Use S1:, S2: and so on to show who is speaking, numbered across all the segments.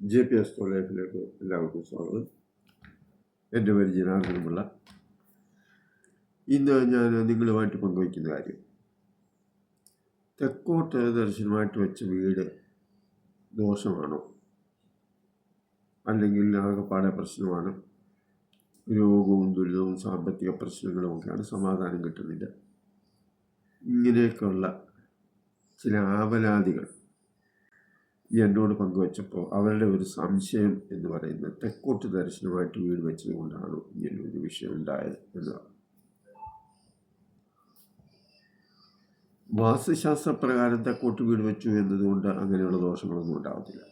S1: J P S തൊഴിലേക്ക് എല്ലാവർക്കും സ്വാഗതം. എന്റെ പേര് ജനാർദ്ദനമുള്ള ഇന്ന് ഞാൻ നിങ്ങളുമായിട്ട് പങ്കുവയ്ക്കുന്ന കാര്യം. തെക്കോട്ട് ദർശനമായിട്ട് വെച്ച വീട് ദോഷമാണോ? അല്ലെങ്കിൽ ആകെപ്പാടെ പ്രശ്നമാണ്? രോഗവും ദുരിതവും സാമ്പത്തിക പ്രശ്നങ്ങളും ഒക്കെയാണ് സമാധാനം കിട്ടുന്നില്ല. ഇങ്ങനെയൊക്കെയുള്ള ചില ആവലാതികൾ ഈ എന്നോട് പങ്കുവച്ചപ്പോൾ അവരുടെ ഒരു സംശയം എന്ന് പറയുന്നത് തെക്കോട്ട് ദർശനമായിട്ട് വീട് വെച്ചത് കൊണ്ടാണ് ഇങ്ങനെ ഒരു വിഷയം ഉണ്ടായത് എന്നാണ് വാസ്തുശാസ്ത്ര പ്രകാരം തെക്കോട്ട് വീട് വെച്ചു എന്നതുകൊണ്ട് അങ്ങനെയുള്ള ദോഷങ്ങളൊന്നും ഉണ്ടാകത്തില്ല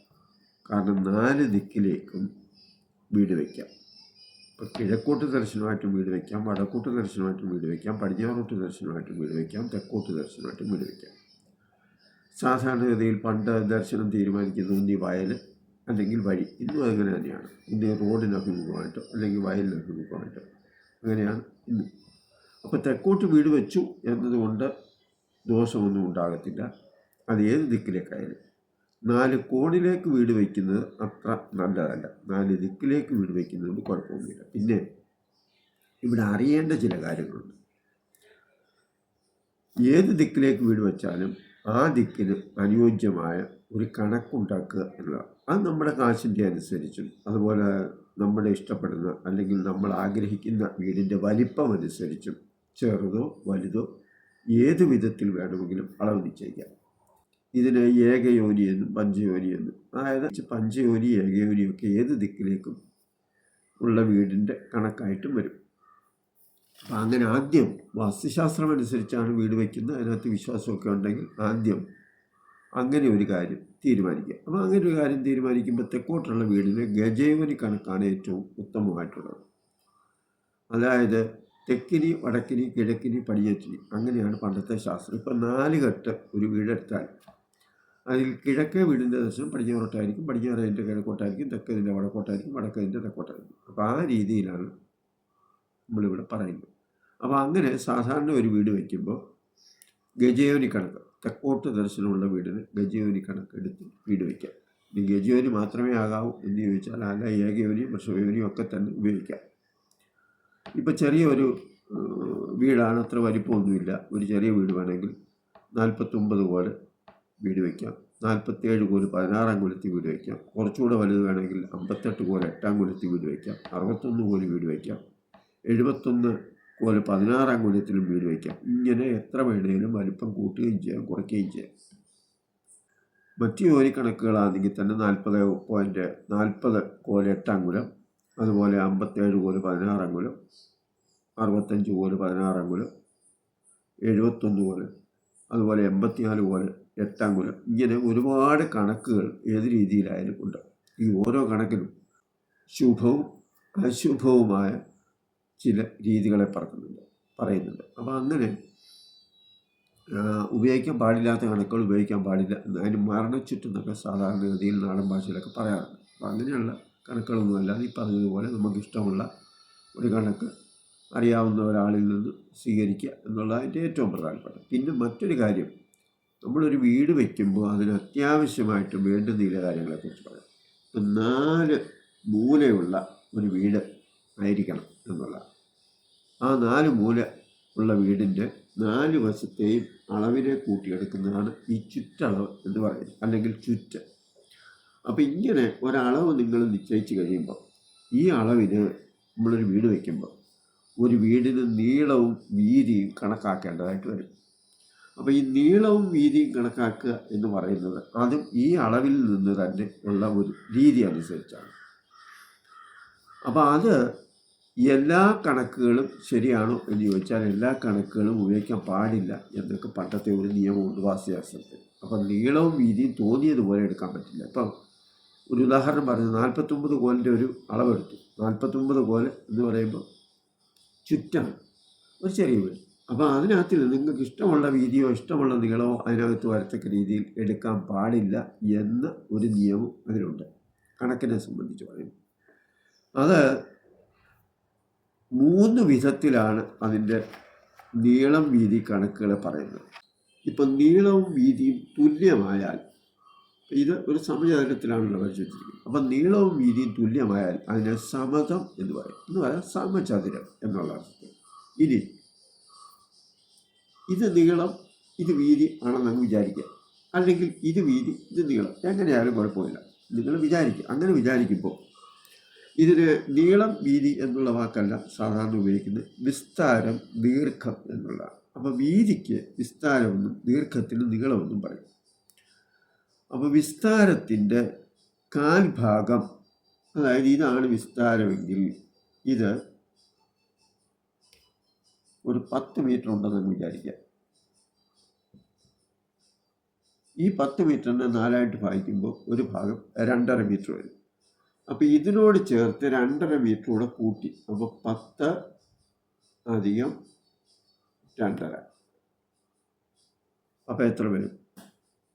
S1: കാരണം നാല് ദിക്കിലേക്കും വീട് വയ്ക്കാം ഇപ്പം കിഴക്കോട്ട് ദർശനമായിട്ടും വീട് വയ്ക്കാം വടക്കോട്ട് ദർശനമായിട്ടും വീട് വയ്ക്കാം പടിഞ്ഞാറോട്ട് ദർശനമായിട്ടും വീട് വയ്ക്കാം തെക്കോട്ട് ദർശനമായിട്ടും വീട് വയ്ക്കാം സാധാരണഗതിയിൽ പണ്ട് ദർശനം തീരുമാനിക്കുന്ന ഒന്നി വയൽ അല്ലെങ്കിൽ വഴി ഇന്നും അങ്ങനെ തന്നെയാണ്. ഇന്ന് റോഡിന് അഭിമുഖമായിട്ടോ അല്ലെങ്കിൽ വയലിന് അഭിമുഖമായിട്ടോ അങ്ങനെയാണ് ഇന്ന് അപ്പോൾ തെക്കോട്ട് വീട് വെച്ചു എന്നതുകൊണ്ട് ദോഷമൊന്നും ഉണ്ടാകത്തില്ല. അത് ഏത് ദിക്കിലേക്കായാലും. നാല് കോണിലേക്ക് വീട് വയ്ക്കുന്നത് അത്ര നല്ലതല്ല. നാല് ദിക്കിലേക്ക് വീട് വയ്ക്കുന്നതുകൊണ്ട് കുഴപ്പമൊന്നുമില്ല. പിന്നെ ഇവിടെ അറിയേണ്ട ചില കാര്യങ്ങളുണ്ട്. ഏത് ദിക്കിലേക്ക് വീട് വെച്ചാലും ആ ദിക്കിന് അനുയോജ്യമായ ഒരു കണക്കുണ്ടാക്കുക എന്നതാണ് അത് നമ്മുടെ കാശിന്റെ അനുസരിച്ചും അതുപോലെ നമ്മുടെ ഇഷ്ടപ്പെടുന്ന അല്ലെങ്കിൽ നമ്മൾ ആഗ്രഹിക്കുന്ന വീടിന്റെ വലിപ്പം അനുസരിച്ചും ചെറുതോ വലുതോ ഏത് വിധത്തിൽ വേണമെങ്കിലും അളവ് നിശ്ചയിക്കാം. ഇതിന് ഏകയോനി എന്നും പഞ്ചയോനി എന്നും അതായത് പഞ്ചയോനി ഏകയോനിയൊക്കെ ഏത് ദിക്കിലേക്കും ഉള്ള വീടിന്റെ കണക്കായിട്ടും വരും. അങ്ങനെ ആദ്യം വാസ്തുശാസ്ത്രം അനുസരിച്ചാണ് വീട് വയ്ക്കുന്നത് അതിനകത്ത് വിശ്വാസമൊക്കെ ഉണ്ടെങ്കിൽ ആദ്യം അങ്ങനെ ഒരു കാര്യം തീരുമാനിക്കുക. അപ്പോൾ അങ്ങനെ ഒരു കാര്യം തീരുമാനിക്കുമ്പോൾ തെക്കോട്ടുള്ള വീടിന് ഗജേവനി കണക്കാണ് ഏറ്റവും ഉത്തമമായിട്ടുള്ളത്. അതായത് തെക്കിനി വടക്കിനി കിഴക്കിനി പടിയേറ്റിനി അങ്ങനെയാണ് പണ്ടത്തെ ശാസ്ത്രം. ഇപ്പം നാല് കെട്ട് ഒരു വീടെടുത്താൽ അതിൽ കിഴക്കേ വീടിന്റെ ദർശനം പടിഞ്ഞാറോട്ടായിരിക്കും പടിഞ്ഞാറതിന്റെ കിഴക്കോട്ടായിരിക്കും തെക്കതിന്റെ വടക്കോട്ടായിരിക്കും വടക്കതിന്റെ തെക്കോട്ടായിരിക്കും. അപ്പോൾ ആ രീതിയിലാണ് നമ്മളിവിടെ പറയുന്നു. അപ്പോൾ അങ്ങനെ സാധാരണ ഒരു വീട് വയ്ക്കുമ്പോൾ ഗജയോനി കണക്ക് തെക്കോട്ട് ദർശനമുള്ള വീടിന് ഗജയോനി കണക്ക് എടുത്ത് വീട് വയ്ക്കാം ഇനി ഗജയോനി മാത്രമേ ആകാവൂ എന്ന് ചോദിച്ചാൽ അല്ല ഏകയോനിയും വൃഷയോനിയും ഒക്കെ തന്നെ ഉപയോഗിക്കാം. ഇപ്പം ചെറിയൊരു വീടാണ് അത്ര വലിപ്പമൊന്നുമില്ല. ഒരു ചെറിയ വീട് വേണമെങ്കിൽ നാൽപ്പത്തൊമ്പത് കോൽ വീട് വയ്ക്കാം നാൽപ്പത്തേഴ് കോൽ പതിനാറാം കുലത്തി വീട് വയ്ക്കാം കുറച്ചുകൂടെ വലുത് വേണമെങ്കിൽ അമ്പത്തെട്ട് കോൽ എട്ടാം കുലത്തി വീട് വയ്ക്കാം അറുപത്തൊന്ന് കോൽ വീട് വയ്ക്കാം എഴുപത്തൊന്ന് കോൽ പതിനാറാം കുലത്തിലും വീട് വയ്ക്കാം. ഇങ്ങനെ എത്ര വേണേലും വലിപ്പം കൂട്ടുകയും ചെയ്യാം കുറയ്ക്കുകയും ചെയ്യാം. മറ്റ് ജോലിക്കണക്കുകളാണെങ്കിൽ തന്നെ നാൽപ്പത് പോയിന്റ് നാൽപ്പത് കോൽ എട്ടാം കുലം അതുപോലെ അമ്പത്തേഴ് കോൽ പതിനാറാം കുലം അറുപത്തഞ്ച് കോൽ പതിനാറാം കുലം എഴുപത്തൊന്ന് കോൽ അതുപോലെ എൺപത്തിനാല് കോൽ എട്ടാം കുലം ഇങ്ങനെ ഒരുപാട് കണക്കുകൾ ഏത് രീതിയിലായാലും ഉണ്ട്. ഈ ഓരോ കണക്കിനും ശുഭവും അശുഭവുമായ ചില രീതികളെ പറക്കുന്നുണ്ട് പറയുന്നുണ്ട്. അപ്പോൾ അങ്ങനെ ഉപയോഗിക്കാൻ പാടില്ലാത്ത കണക്കുകൾ ഉപയോഗിക്കാൻ പാടില്ല. അതിന് മരണച്ചുറ്റെന്നൊക്കെ സാധാരണഗതിയിൽ നാടൻ ഭാഷയിലൊക്കെ പറയാറുണ്ട്. അപ്പോൾ അങ്ങനെയുള്ള കണക്കുകളൊന്നുമല്ല ഈ പറഞ്ഞതുപോലെ നമുക്കിഷ്ടമുള്ള ഒരു കണക്ക് അറിയാവുന്ന ഒരാളിൽ നിന്ന് സ്വീകരിക്കുക എന്നുള്ളതിന്റെ ഏറ്റവും പ്രധാനപ്പെട്ട പിന്നെ മറ്റൊരു കാര്യം നമ്മളൊരു വീട് വയ്ക്കുമ്പോൾ അതിന് അത്യാവശ്യമായിട്ടും വേണ്ടുന്ന ചില കാര്യങ്ങളെക്കുറിച്ച് പറയാം. ഇപ്പം നാല് മൂലയുള്ള ഒരു വീട് ആയിരിക്കണം എന്നുള്ള. ആ നാല് മൂല ഉള്ള വീടിന്റെ നാല് വശത്തെയും അളവിനെ കൂട്ടിയെടുക്കുന്നതാണ് ഈ ചുറ്റളവ് എന്ന് പറയുന്നത് അല്ലെങ്കിൽ ചുറ്റ്. അപ്പോൾ ഇങ്ങനെ ഒരളവ് നിങ്ങൾ നിശ്ചയിച്ച് കഴിയുമ്പോൾ ഈ അളവിന് നമ്മളൊരു വീട് വയ്ക്കുമ്പോൾ ഒരു വീടിന് നീളവും വീതിയും കണക്കാക്കേണ്ടതായിട്ട് വരും. അപ്പോൾ ഈ നീളവും വീതിയും കണക്കാക്കുക എന്ന് പറയുന്നത് അതും ഈ അളവിൽ നിന്ന് തന്നെ ഉള്ള ഒരു രീതി അനുസരിച്ചാണ്. അപ്പോൾ അത് എല്ലാ കണക്കുകളും ശരിയാണോ എന്ന് ചോദിച്ചാൽ എല്ലാ കണക്കുകളും ഉപയോഗിക്കാൻ പാടില്ല എന്നൊക്കെ പണ്ടത്തെ ഒരു നിയമമുണ്ട് വാസ്തുശാസ്ത്രത്തിൽ അപ്പം നീളവും വീതിയും തോന്നിയതുപോലെ എടുക്കാൻ പറ്റില്ല. ഇപ്പം ഒരു ഉദാഹരണം പറഞ്ഞു നാൽപ്പത്തൊമ്പത് കോലിന്റെ ഒരു അളവെടുത്തു. നാൽപ്പത്തൊമ്പത് കോൽ എന്ന് പറയുമ്പോൾ ചുറ്റാണ്. ഒരു ചെറിയ വീട്. അപ്പോൾ അതിനകത്തിൽ നിങ്ങൾക്ക് ഇഷ്ടമുള്ള വീതിയോ ഇഷ്ടമുള്ള നീളമോ അതിനകത്ത് വരത്തക്ക രീതിയിൽ എടുക്കാൻ പാടില്ല എന്ന ഒരു നിയമം അതിലുണ്ട്. കണക്കിനെ സംബന്ധിച്ച് പറയും അത് മൂന്ന് വിധത്തിലാണ് അതിന്റെ നീളം വീതി കണക്കുകൾ പറയുന്നത്. ഇപ്പം നീളവും വീതിയും തുല്യമായാൽ ഇത് ഒരു സമചതുരത്തിലാണല്ലോ പരിശോധിച്ചിരിക്കുന്നത് അപ്പം നീളവും വീതിയും തുല്യമായാൽ അതിനെ സമതം എന്ന് പറയും. എന്ന് പറയാം സമചതുരം എന്നുള്ള അർത്ഥത്തിൽ. ഇനി ഇത് നീളം ഇത് വീതി ആണെന്ന് നമുക്ക് വിചാരിക്കാം. അല്ലെങ്കിൽ ഇത് വീതി ഇത് നീളം. എങ്ങനെയായാലും കുഴപ്പമില്ല. നിങ്ങൾ വിചാരിക്കുക അങ്ങനെ വിചാരിക്കുമ്പോൾ ഇതിന് നീളം വീതി എന്നുള്ള വാക്കല്ല സാധാരണ ഉപയോഗിക്കുന്നത്. വിസ്താരം ദീർഘം എന്നുള്ളതാണ്. അപ്പോൾ വീതിക്ക് വിസ്താരമെന്നും ദീർഘത്തിന് നീളമെന്നും പറയും അപ്പോൾ വിസ്താരത്തിന്റെ കാൽഭാഗം അതായത് ഇതാണ് വിസ്താരമെങ്കിൽ ഇത് ഒരു പത്ത് മീറ്റർ ഉണ്ടെന്ന് വിചാരിക്കാം ഈ പത്ത് മീറ്ററിനെ നാലായിട്ട് ഭാഗിക്കുമ്പോൾ ഒരു ഭാഗം രണ്ടര മീറ്റർ വരും. അപ്പോൾ ഇതിനോട് ചേർത്ത് രണ്ടര മീറ്റർ കൂടെ കൂട്ടി. അപ്പോൾ പത്ത് അധികം രണ്ടര. അപ്പോൾ എത്ര വരും?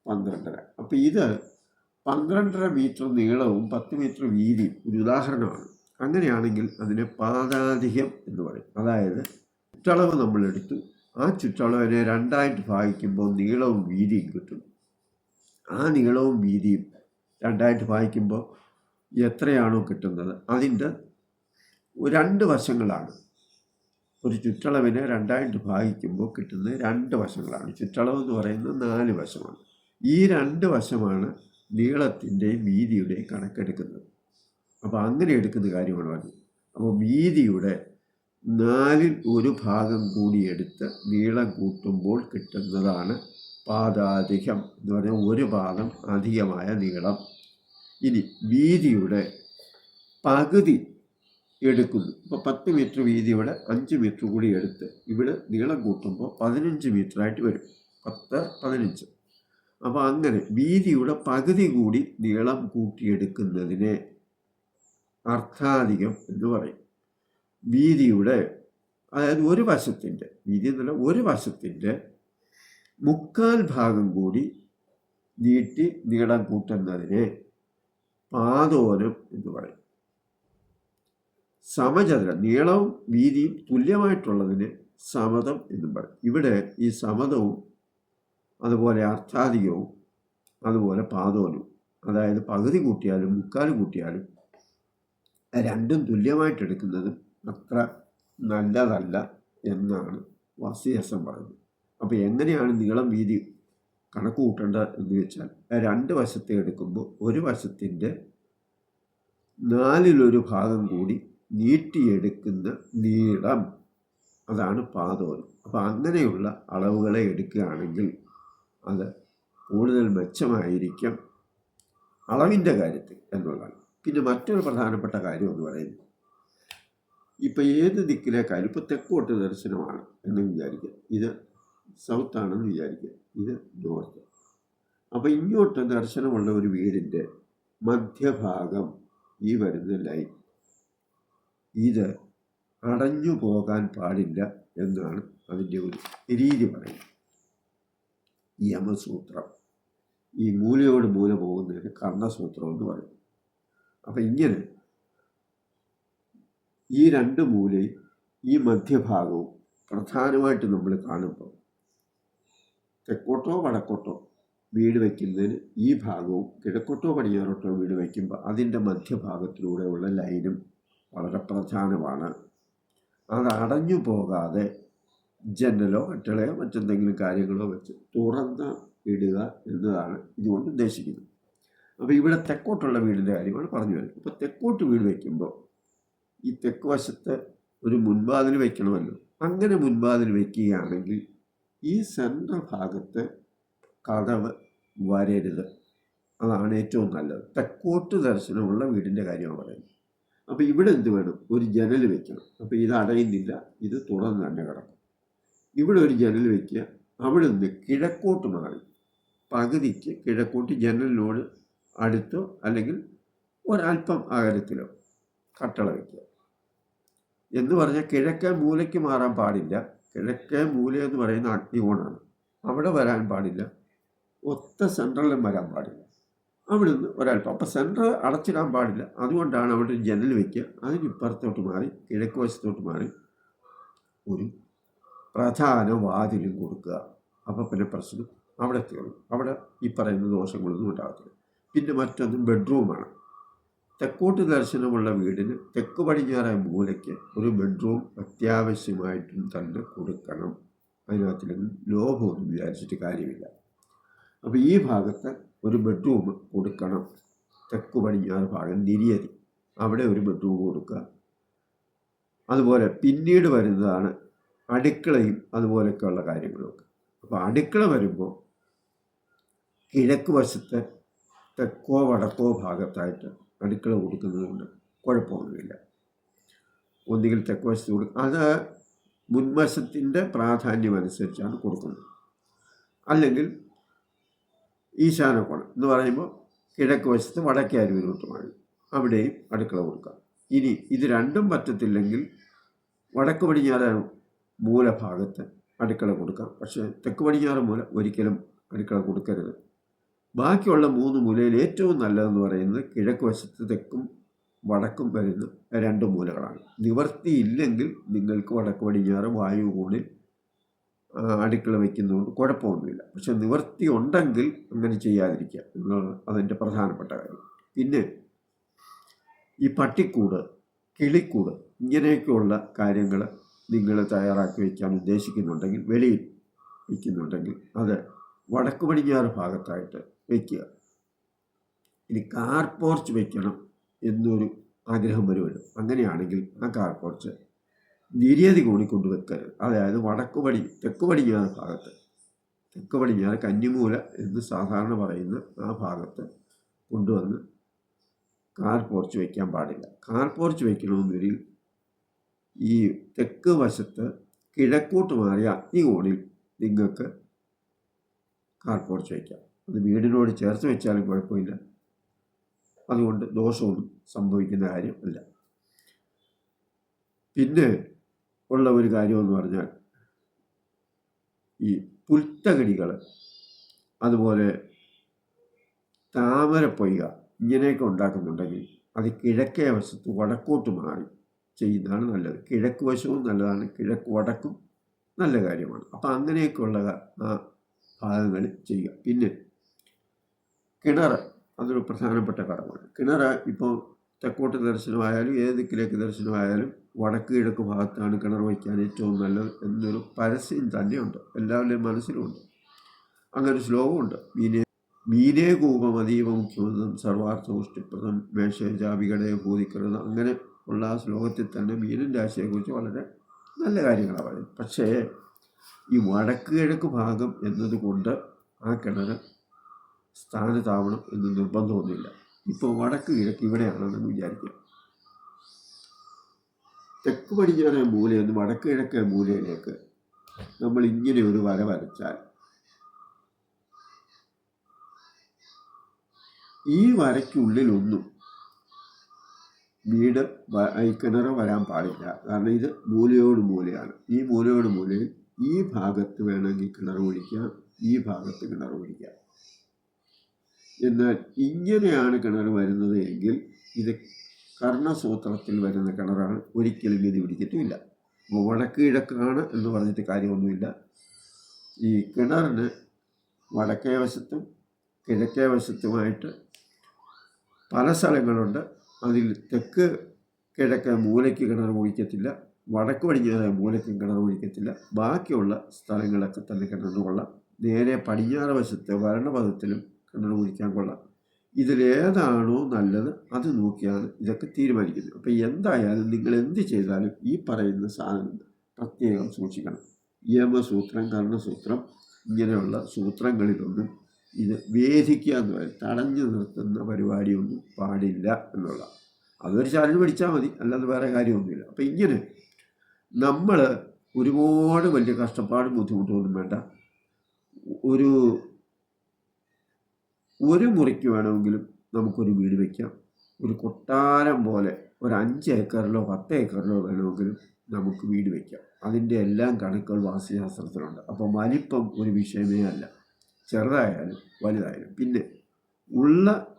S1: പന്ത്രണ്ടര. അപ്പോൾ ഇത് പന്ത്രണ്ടര മീറ്റർ നീളവും പത്ത് മീറ്റർ വീതിയും ഒരു ഉദാഹരണമാണ്. അങ്ങനെയാണെങ്കിൽ അതിനെ പാദാധികം എന്ന് പറയും. അതായത് ചുറ്റളവ് നമ്മളെടുത്തു ആ ചുറ്റളവിനെ രണ്ടായിട്ട് ഭാഗിക്കുമ്പോൾ നീളവും വീതിയും കിട്ടും. ആ നീളവും വീതിയും രണ്ടായിട്ട് ഭാഗിക്കുമ്പോൾ എത്രയാണോ കിട്ടുന്നത്. അതിന്റെ രണ്ട് വശങ്ങളാണ്. ഒരു ചുറ്റളവിനെ രണ്ടായിട്ട് ഭാഗിക്കുമ്പോൾ കിട്ടുന്ന രണ്ട് വശങ്ങളാണ്. ചുറ്റളവ് എന്ന് പറയുന്നത് നാല് വശമാണ്. ഈ രണ്ട് വശമാണ് നീളത്തിന്റെയും വീതിയുടെയും കണക്കെടുക്കുന്നത്. അപ്പോൾ അങ്ങനെ എടുക്കുന്ന കാര്യമാണ് പറഞ്ഞത് അപ്പോൾ വീതിയുടെ നാലിൽ ഒരു ഭാഗം കൂടി എടുത്ത് നീളം കൂട്ടുമ്പോൾ കിട്ടുന്നതാണ് പാദാധികം എന്ന് പറഞ്ഞാൽ ഒരു പാദം അധികമായ നീളം. ഇനി വീതിയുടെ പകുതി എടുക്കുന്നു. ഇപ്പോൾ പത്ത് മീറ്റർ വീതിയുടെ അഞ്ച് മീറ്റർ കൂടി എടുത്ത് ഇവിടെ നീളം കൂട്ടുമ്പോൾ പതിനഞ്ച് മീറ്ററായിട്ട് വരും. പത്ത് പതിനഞ്ച്. അപ്പോൾ അങ്ങനെ വീതിയുടെ പകുതി കൂടി നീളം കൂട്ടിയെടുക്കുന്നതിനെ അർത്ഥാധികം എന്ന് പറയും. വീതിയുടെ അതായത് ഒരു വശത്തിന്റെ വീതി എന്നല്ല ഒരു വശത്തിന്റെ മുക്കാൽ ഭാഗം കൂടി നീട്ടി നീളം കൂട്ടുന്നതിനെ പാതോനം എന്ന് പറയും. സമചതുരം നീളവും വീതിയും തുല്യമായിട്ടുള്ളതിന് സമതം എന്ന് പറയും. ഇവിടെ ഈ സമതവും അതുപോലെ അർത്ഥാധികവും അതുപോലെ പാതോനും അതായത് പകുതി കൂട്ടിയാലും മുക്കാൽ കൂട്ടിയാലും രണ്ടും തുല്യമായിട്ട് എടുക്കുന്നതും അത്ര നല്ലതല്ല എന്നാണ് വസ്തുയസം പറയുന്നത്. അപ്പോൾ എങ്ങനെയാണ് നീളം വീതി കണക്ക് കൂട്ടേണ്ട എന്ന് വെച്ചാൽ രണ്ട് വശത്തെ എടുക്കുമ്പോൾ ഒരു വശത്തിന്റെ നാലിലൊരു ഭാഗം കൂടി നീട്ടിയെടുക്കുന്ന നീളം. അതാണ് പാതോലം. അപ്പോൾ അങ്ങനെയുള്ള അളവുകളെ എടുക്കുകയാണെങ്കിൽ അത് കൂടുതൽ മെച്ചമായിരിക്കും അളവിന്റെ കാര്യത്തിൽ എന്നുള്ളതാണ്. പിന്നെ മറ്റൊരു പ്രധാനപ്പെട്ട കാര്യം എന്ന് പറയുന്നത് ഇപ്പം ഏത് ദിക്കിലേക്കായാലും ഇപ്പോൾ തെക്കോട്ട് ദർശനമാണ് എന്ന് വിചാരിക്കുക. ഇത് സൗത്ത് ആണെന്ന് വിചാരിക്കുക. ഇത് നോർത്ത്. അപ്പോൾ ഇങ്ങോട്ട് ദർശനമുള്ള ഒരു വീടിന്റെ മധ്യഭാഗം ഈ വരുന്ന ലൈൻ. ഇത് അടഞ്ഞു പോകാൻ പാടില്ല എന്നാണ് അതിന്റെ ഒരു രീതി പറയുന്നത്. യമസൂത്രം. ഈ മൂലയോട് മൂല പോകുന്നതിന് കർണസൂത്രം എന്ന് പറയുന്നു. അപ്പം ഇങ്ങനെ ഈ രണ്ട് മൂലയും ഈ മധ്യഭാഗവും പ്രധാനമായിട്ട് നമ്മൾ കാണുമ്പോൾ തെക്കോട്ടോ വടക്കോട്ടോ വീട് വയ്ക്കുന്നതിന് ഈ ഭാഗവും കിഴക്കോട്ടോ പടിഞ്ഞാറോട്ടോ വീട് വയ്ക്കുമ്പോൾ അതിന്റെ മധ്യഭാഗത്തിലൂടെയുള്ള ലൈനും വളരെ പ്രധാനമാണ്. അത് അടഞ്ഞു പോകാതെ ജനലോ കട്ടിളയോ മറ്റെന്തെങ്കിലും കാര്യങ്ങളോ വെച്ച് തുറന്ന് ഇടുക എന്നതാണ് ഇതുകൊണ്ട് ഉദ്ദേശിക്കുന്നത്. അപ്പോൾ ഇവിടെ തെക്കോട്ടുള്ള വീടിന്റെ കാര്യമാണ് പറഞ്ഞു വരുന്നത്. ഇപ്പോൾ തെക്കോട്ട് വീട് വയ്ക്കുമ്പോൾ ഈ തെക്ക് വശത്ത് ഒരു മുൻവാതിൽ വയ്ക്കണമല്ലോ. അങ്ങനെ മുൻവാതിൽ വയ്ക്കുകയാണെങ്കിൽ ഈ സെൻട്രൽ ഭാഗത്ത് കടവ് വരരുത്. അതാണ് ഏറ്റവും നല്ലത്. തെക്കോട്ട് ദർശനമുള്ള വീടിന്റെ കാര്യമാണ് പറയുന്നത്. അപ്പോൾ ഇവിടെ എന്ത് വേണം? ഒരു ജനൽ വെക്കണം. അപ്പോൾ ഇത് അടയുന്നില്ല. ഇത് തുറന്ന് തന്നെ കിടക്കും. ഇവിടെ ഒരു ജനൽ വെക്കുക. അവിടെ നിന്ന് കിഴക്കോട്ട് മാറി. പകുതിക്ക് കിഴക്കോട്ട് ജനലിനോട് അടുത്തോ അല്ലെങ്കിൽ ഒരല്പം അകലത്തിലോ കട്ടള വയ്ക്കുക എന്ന് പറഞ്ഞാൽ കിഴക്കേ മൂലയ്ക്ക് മാറാൻ പാടില്ല. കിഴക്കേ മൂല എന്ന് പറയുന്ന അഗ്നികോണാണ് അവിടെ വരാൻ പാടില്ല. ഒത്ത സെൻട്രലിലും വരാൻ പാടില്ല. അവിടെ നിന്ന് ഒരല്പം. അപ്പം സെന്റർ അടച്ചിടാൻ പാടില്ല. അതുകൊണ്ടാണ് അവിടെ ഒരു ജനൽ വയ്ക്കുക അതിനിപ്പുറത്തോട്ട് മാറി കിഴക്ക് വശത്തോട്ട് മാറി ഒരു പ്രധാന വാതിലും കൊടുക്കുക. അപ്പോൾ പിന്നെ പ്രശ്നം അവിടെ തീർന്നു അവിടെ ഈ പറയുന്ന ദോഷങ്ങളൊന്നും ഉണ്ടാകത്തില്ല. പിന്നെ മറ്റൊന്ന് ബെഡ്റൂമാണ്. തെക്കോട്ട് ദർശനമുള്ള വീടിന് തെക്ക് പടിഞ്ഞാറായ മൂലയ്ക്ക് ഒരു ബെഡ്റൂം അത്യാവശ്യമായിട്ടും തന്നെ കൊടുക്കണം. അതിനകത്തിലൊന്നും ലോഭമൊന്നും വിചാരിച്ചിട്ട് കാര്യമില്ല. അപ്പോൾ ഈ ഭാഗത്ത് ഒരു ബെഡ്റൂം കൊടുക്കണം. തെക്ക് പടിഞ്ഞാറ് ഭാഗം നിര്യതി അവിടെ ഒരു ബെഡ്റൂം കൊടുക്കുക. അതുപോലെ പിന്നീട് വരുന്നതാണ് അടുക്കളയും അതുപോലെയൊക്കെയുള്ള കാര്യങ്ങളൊക്കെ. അപ്പോൾ അടുക്കള വരുമ്പോൾ കിഴക്ക് വശത്തെ തെക്കോ വടക്കോ ഭാഗത്തായിട്ട് അടുക്കള കൊടുക്കുന്നതുകൊണ്ട് കുഴപ്പമൊന്നുമില്ല. ഒന്നുകിൽ തെക്ക് വശത്ത് കൊടുക്കും അത് മുൻവശത്തിന്റെ പ്രാധാന്യം അനുസരിച്ചാണ് കൊടുക്കുന്നത്. അല്ലെങ്കിൽ ഈശാനക്കോണം എന്ന് പറയുമ്പോൾ കിഴക്ക് വശത്ത് വടക്കേ അരുവിലോട്ട് മാറി അവിടെയും അടുക്കള കൊടുക്കാം ഇനി ഇത് രണ്ടും പറ്റത്തില്ലെങ്കിൽ വടക്ക് പടിഞ്ഞാറ് മൂലഭാഗത്ത് അടുക്കള കൊടുക്കാം. പക്ഷേ തെക്ക് പടിഞ്ഞാറ് മൂല ഒരിക്കലും അടുക്കള കൊടുക്കരുത്. ബാക്കിയുള്ള മൂന്ന് മൂലയിൽ ഏറ്റവും നല്ലതെന്ന് പറയുന്നത് കിഴക്ക് വശത്ത് തെക്കും വടക്കും വരുന്ന രണ്ട് മൂലകളാണ്. നിവർത്തിയില്ലെങ്കിൽ നിങ്ങൾക്ക് വടക്ക് പടിഞ്ഞാറ് വായു കോണിൽ അടുക്കള വയ്ക്കുന്നതുകൊണ്ട് കുഴപ്പമൊന്നുമില്ല. പക്ഷെ നിവർത്തി ഉണ്ടെങ്കിൽ അങ്ങനെ ചെയ്യാതിരിക്കുക. എന്നാണ് അതിന്റെ പ്രധാനപ്പെട്ട കാര്യം. പിന്നെ ഈ പട്ടിക്കൂട് കിളിക്കൂട് ഇങ്ങനെയൊക്കെയുള്ള കാര്യങ്ങൾ നിങ്ങൾ തയ്യാറാക്കി വയ്ക്കാൻ ഉദ്ദേശിക്കുന്നുണ്ടെങ്കിൽ വെളിയിൽ വയ്ക്കുന്നുണ്ടെങ്കിൽ അത് വടക്ക് പടിഞ്ഞാറ് ഭാഗത്തായിട്ട് വയ്ക്കുക ഇനി കാർ പോർച്ച് വയ്ക്കണം എന്നൊരു ആഗ്രഹം വരുമല്ലോ. അങ്ങനെയാണെങ്കിൽ ആ കാർ പോർച്ച് നിര്യതി കൂടി വെക്കരുത് അതായത് വടക്കുപടി തെക്ക് പടിഞ്ഞാറ് ഭാഗത്ത്. തെക്ക് പടിഞ്ഞാറ് കന്നിമൂല എന്ന് സാധാരണ പറയുന്ന ആ ഭാഗത്ത് കൊണ്ടുവന്ന് കാർ പോർച്ച് വയ്ക്കാൻ പാടില്ല. കാർ പോർച്ച് വയ്ക്കണമെന്നൊരു ഈ തെക്ക് വശത്ത് കിഴക്കോട്ട് മാറിയ അഗ്നികോണിൽ നിങ്ങൾക്ക് കാർ പോർച്ച് വയ്ക്കാം അത് വീടിനോട് ചേർത്ത് വെച്ചാലും കുഴപ്പമില്ല. അതുകൊണ്ട് ദോഷമൊന്നും സംഭവിക്കുന്ന കാര്യം അല്ല പിന്നെ ഉള്ള ഒരു കാര്യമെന്ന് പറഞ്ഞാൽ ഈ പുൽത്തകടികൾ അതുപോലെ താമരപ്പൊയ്ക ഇങ്ങനെയൊക്കെ ഉണ്ടാക്കുന്നുണ്ടെങ്കിൽ അത് കിഴക്കേ വശത്ത് വടക്കോട്ട് മാറി ചെയ്യുന്നതാണ് നല്ലത്. കിഴക്ക് വശവും നല്ലതാണ് കിഴക്ക് വടക്കും നല്ല കാര്യമാണ്. അപ്പം അങ്ങനെയൊക്കെയുള്ള ആ ഭാഗങ്ങളിൽ ചെയ്യുക. പിന്നെ കിണർ അതൊരു പ്രധാനപ്പെട്ട ഘടകമാണ്. കിണർ ഇപ്പോൾ തെക്കോട്ട് ദർശനമായാലും ഏത് ദിക്കിലേക്ക് ദർശനമായാലും വടക്ക് കിഴക്ക് ഭാഗത്താണ് കിണർ വയ്ക്കാൻ ഏറ്റവും നല്ലത് എന്നൊരു പരസ്യം തന്നെയുണ്ട്. എല്ലാവരുടെയും മനസ്സിലുമുണ്ട് അങ്ങനെ ശ്ലോകമുണ്ട് മീനെ മീനേ കൂപം അതീവ മുഖ്യമെന്നും സർവാർത്ഥമുഷ്ടിപ്രദം മേഷജാപികടെ ബോധിക്കരുത്. അങ്ങനെ ഉള്ള ആ ശ്ലോകത്തിൽ തന്നെ മീനൻ രാശിയെക്കുറിച്ച് വളരെ നല്ല കാര്യങ്ങളാണ് പറയുന്നത്. പക്ഷേ ഈ വടക്ക് കിഴക്ക് ഭാഗം എന്നതുകൊണ്ട് ആ കിണർ സ്ഥാനത്താവണം എന്ന് നിർബന്ധമൊന്നുമില്ല ഇപ്പോൾ വടക്ക് കിഴക്ക് ഇവിടെയാണെന്ന് വിചാരിക്കുക തെക്ക് പടിഞ്ഞാറേ മൂലയിൽ നിന്ന് വടക്ക് കിഴക്കേ മൂലയിലേക്ക് നമ്മൾ ഇങ്ങനെ ഒരു വര വരച്ചാൽ ഈ വരയ്ക്കുള്ളിലൊന്നും വീട് കിണർ വരാൻ പാടില്ല. കാരണം ഇത് മൂലയോട് മൂലയാണ്. ഈ മൂലയോട് മൂലയിൽ ഈ ഭാഗത്ത് വേണമെങ്കിൽ കിണർ ഒഴിക്കാം ഈ ഭാഗത്ത് കിണർ കുഴിക്കാം എന്നാൽ ഇങ്ങനെയാണ് കിണർ വരുന്നത് എങ്കിൽ ഇത് കർണസൂത്രത്തിൽ വരുന്ന കിണറാണ്. ഒരിക്കലും ഗതി പിടിക്കത്തുമില്ല അപ്പോൾ വടക്ക് കിഴക്കാണ് എന്ന് പറഞ്ഞിട്ട് കാര്യമൊന്നുമില്ല. ഈ കിണറിന് വടക്കേ വശത്തും കിഴക്കേ വശത്തുമായിട്ട് പല സ്ഥലങ്ങളുണ്ട്. അതിൽ തെക്ക് കിഴക്ക് മൂലയ്ക്ക് കിണർ കുഴിക്കത്തില്ല വടക്ക് പടിഞ്ഞാറ് മൂലയ്ക്കും കിണർ കുഴിക്കത്തില്ല ബാക്കിയുള്ള സ്ഥലങ്ങളൊക്കെ തന്നെ കിണറിന് കൊള്ളാം. നേരെ പടിഞ്ഞാറ് വശത്ത് ഭരണപഥത്തിലും കിണർ കുഴിക്കാൻ കൊള്ളാം. ഇതിലേതാണോ നല്ലത് അത് നോക്കിയാണ് ഇതൊക്കെ തീരുമാനിക്കുന്നത് അപ്പോൾ എന്തായാലും നിങ്ങൾ എന്ത് ചെയ്താലും ഈ പറയുന്ന സാധനം പ്രത്യേകം സൂക്ഷിക്കണം. യമസൂത്രം കർണസൂത്രം ഇങ്ങനെയുള്ള സൂത്രങ്ങളിലൊന്നും ഇത് വേദിക്കുക എന്ന് പറയും. തടഞ്ഞു നിർത്തുന്ന പരിപാടിയൊന്നും പാടില്ല എന്നുള്ള. അതൊരു ചാനൽ പഠിച്ചാൽ മതി. അല്ലാതെ വേറെ കാര്യമൊന്നുമില്ല. അപ്പം ഇങ്ങനെ നമ്മൾ ഒരുപാട് വലിയ കഷ്ടപ്പാടും ബുദ്ധിമുട്ടൊന്നും വേണ്ട. ഒരു ഒരു മുറിക്ക് വേണമെങ്കിലും നമുക്കൊരു വീട് വയ്ക്കാം ഒരു കൊട്ടാരം പോലെ ഒരു അഞ്ച് ഏക്കറിലോ പത്ത് ഏക്കറിലോ വേണമെങ്കിലും നമുക്ക് വീട് വയ്ക്കാം അതിന്റെ എല്ലാം കണക്കുകൾ വാസ്തുശാസ്ത്രത്തിലുണ്ട്. അപ്പോൾ വലിപ്പം ഒരു വിഷയമേ അല്ല. ചെറുതായാലും വലുതായാലും. പിന്നെ ഉള്ള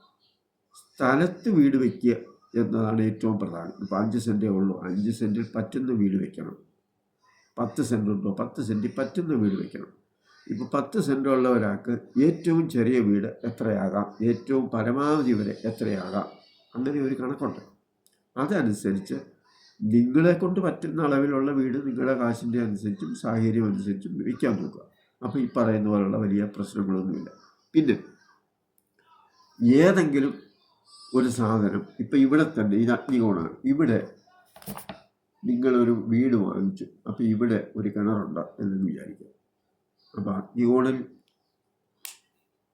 S1: സ്ഥലത്ത് വീട് വയ്ക്കുക എന്നതാണ് ഏറ്റവും പ്രധാനം. ഇപ്പോൾ അഞ്ച് സെന്റേ ഉള്ളൂ. അഞ്ച് സെന്റിൽ പറ്റുന്ന വീട് വയ്ക്കണം പത്ത് സെന്റുണ്ടോ പത്ത് സെന്റിൽ പറ്റുന്ന വീട് വെക്കണം. ഇപ്പോൾ പത്ത് സെന്റുള്ള ഒരാൾക്ക് ഏറ്റവും ചെറിയ വീട് എത്രയാകാം? ഏറ്റവും പരമാവധി വരെ എത്രയാകാം? അങ്ങനെ ഒരു കണക്കുണ്ട്. അതനുസരിച്ച് നിങ്ങളെ കൊണ്ട് പറ്റുന്ന അളവിലുള്ള വീട് നിങ്ങളുടെ കാശിന്റെ അനുസരിച്ചും സാഹചര്യം അനുസരിച്ചും വിൽക്കാൻ നോക്കുക. അപ്പോൾ ഈ പറയുന്ന പോലുള്ള വലിയ പ്രശ്നങ്ങളൊന്നുമില്ല. പിന്നെ ഏതെങ്കിലും ഒരു സാധനം ഇപ്പം ഇവിടെ തന്നെ ഇത് അഗ്നികോണാണ്. ഇവിടെ നിങ്ങളൊരു വീട് വാങ്ങിച്ചു. അപ്പോൾ ഇവിടെ ഒരു കിണറുണ്ട് എന്ന് വിചാരിക്കുക. അപ്പോൾ അഗ്നികോണിൽ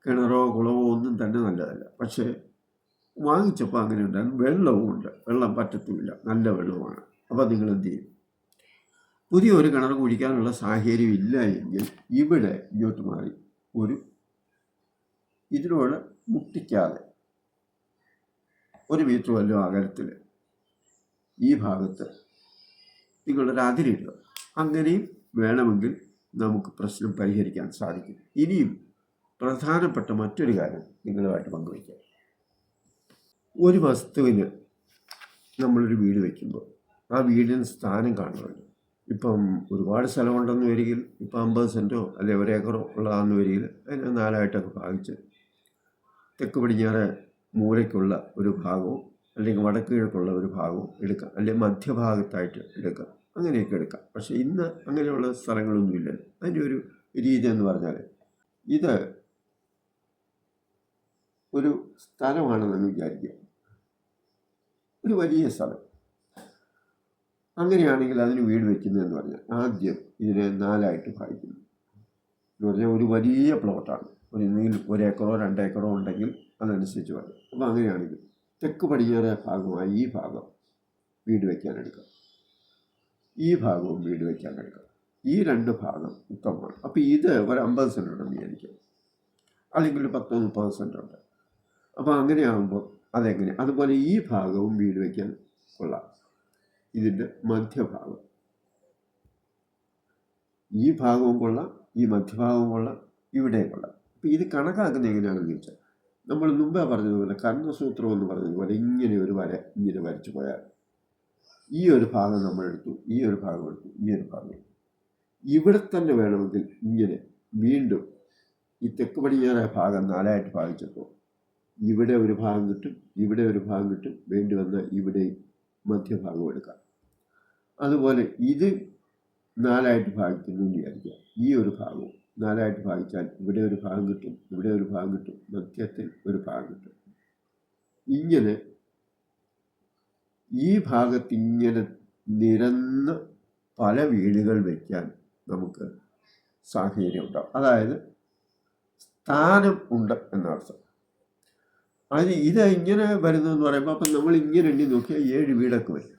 S1: കിണറോ കുളമോ ഒന്നും തന്നെ നല്ലതല്ല. പക്ഷേ വാങ്ങിച്ചപ്പോൾ അങ്ങനെ ഉണ്ടായിരുന്നു. വെള്ളവും ഉണ്ട്. വെള്ളം പറ്റത്തുമില്ല. നല്ല വെള്ളമാണ്. അപ്പോൾ നിങ്ങൾ എന്ത് ചെയ്യും? പുതിയ ഒരു കിണർ കുഴിക്കാനുള്ള സാഹചര്യം ഇല്ല എങ്കിൽ ഇവിടെ ഇങ്ങോട്ട് മാറി ഒരു ഇതിനോട് മുട്ടിക്കാതെ ഒരു മീറ്റർ വല്ലതും അകലത്തിൽ ഈ ഭാഗത്ത് നിങ്ങളൊരു അതിരിടുക അങ്ങനെയും വേണമെങ്കിൽ നമുക്ക് പ്രശ്നം പരിഹരിക്കാൻ സാധിക്കും. ഇനിയും പ്രധാനപ്പെട്ട മറ്റൊരു കാര്യം നിങ്ങളുമായിട്ട് പങ്കുവയ്ക്കാം. ഒരു വസ്തുവിന് നമ്മളൊരു വീട് വയ്ക്കുമ്പോൾ ആ വീടിന് സ്ഥാനം കാണുന്നുണ്ട്. ഇപ്പം ഒരുപാട് സ്ഥലമുണ്ടെന്ന് വരികിൽ ഇപ്പം അമ്പത് സെന്റോ അല്ലെ ഒരേക്കറോ ഉള്ളതാണെന്ന് വരികിൽ അതിനെ നാലായിട്ടൊക്കെ ഭാഗിച്ച് തെക്ക് പടിഞ്ഞാറ് മൂലയ്ക്കുള്ള ഒരു ഭാഗവും അല്ലെങ്കിൽ വടക്ക് കിഴക്കുള്ള ഒരു ഭാഗവും എടുക്കാം. അല്ലെങ്കിൽ മധ്യഭാഗത്തായിട്ട് എടുക്കാം. അങ്ങനെയൊക്കെ എടുക്കാം. പക്ഷേ ഇന്ന് അങ്ങനെയുള്ള സ്ഥലങ്ങളൊന്നുമില്ല. അതിന്റെ ഒരു രീതി എന്ന് പറഞ്ഞാൽ ഇത് ഒരു സ്ഥലമാണെന്ന് വിചാരിക്കുക ഒരു വലിയ സ്ഥലം. അങ്ങനെയാണെങ്കിൽ അതിന് വീട് വയ്ക്കുന്നതെന്ന് പറഞ്ഞാൽ ആദ്യം ഇതിനെ നാലായിട്ട് ഭാഗിക്കുന്നു. എന്ന് പറഞ്ഞാൽ ഒരു വലിയ പ്ലോട്ടാണ്. ഒരു നീൽ ഒരു ഏക്കറോ രണ്ട് ഏക്കറോ ഉണ്ടെങ്കിൽ അതനുസരിച്ച് പറയും അപ്പോൾ അങ്ങനെയാണെങ്കിൽ തെക്ക് പടിഞ്ഞാറേ ഭാഗമായി ഈ ഭാഗം വീട് വയ്ക്കാൻ എടുക്കാം. ഈ ഭാഗവും വീട് വയ്ക്കാൻ കഴിയും ഈ രണ്ട് ഭാഗം ഉത്തമമാണ്. അപ്പോൾ ഇത് ഒരു അമ്പത് സെന്റ് ഉണ്ടെന്ന് വിചാരിക്കും. അല്ലെങ്കിൽ പത്തോ മുപ്പത് സെന്റ് ഉണ്ട് അപ്പോൾ അങ്ങനെയാകുമ്പോൾ അതെങ്ങനെ? അതുപോലെ ഈ ഭാഗവും വീട് വയ്ക്കാൻ കൊള്ളാം. ഇതിന്റെ മധ്യഭാഗം. ഈ ഭാഗവും കൊള്ളാം ഈ മധ്യഭാഗവും കൊള്ളാം ഇവിടെ കൊള്ളാം. അപ്പോൾ ഇത് കണക്കാക്കുന്നത് എങ്ങനെയാണെന്ന് ചോദിച്ചാൽ നമ്മൾ മുമ്പേ പറഞ്ഞതുപോലെ കർണസൂത്രം എന്ന് പറഞ്ഞതുപോലെ ഇങ്ങനെ ഒരു വര ഇങ്ങനെ വരച്ചു പോയാൽ ഈ ഒരു ഭാഗം നമ്മൾ എടുത്തു ഈ ഒരു ഭാഗം എടുത്തു ഈ ഒരു ഭാഗം എടുത്തു. ഇവിടെ തന്നെ വേണമെങ്കിൽ ഇങ്ങനെ വീണ്ടും ഈ തെക്ക് പടിഞ്ഞാറ ഭാഗം നാലായിട്ട് ഭാഗിച്ചപ്പോൾ ഇവിടെ ഒരു ഭാഗം കിട്ടും ഇവിടെ ഒരു ഭാഗം കിട്ടും വേണ്ടി വന്നാൽ ഇവിടെയും മധ്യഭാഗം എടുക്കാം. അതുപോലെ ഇത് നാലായിട്ട് ഭാഗിക്കുന്നു എന്ന് വിചാരിക്കുക. ഈ ഒരു ഭാഗവും നാലായിട്ട് ഭാഗിച്ചാൽ ഇവിടെ ഒരു ഭാഗം കിട്ടും ഇവിടെ ഒരു ഭാഗം കിട്ടും മധ്യത്തിൽ ഒരു ഭാഗം കിട്ടും. ഇങ്ങനെ ഈ ഭാഗത്ത് ഇങ്ങനെ നിരന്ന് പല വീടുകൾ വയ്ക്കാൻ നമുക്ക് സാഹചര്യം ഉണ്ടാവും. അതായത് സ്ഥാനം ഉണ്ട് എന്നർത്ഥം. അതിന് ഇത് ഇങ്ങനെ വരുന്നതെന്ന് പറയുമ്പോൾ അപ്പം നമ്മൾ ഇങ്ങനെ എണ്ണി നോക്കിയാൽ ഏഴ് വീടൊക്കെ വരും.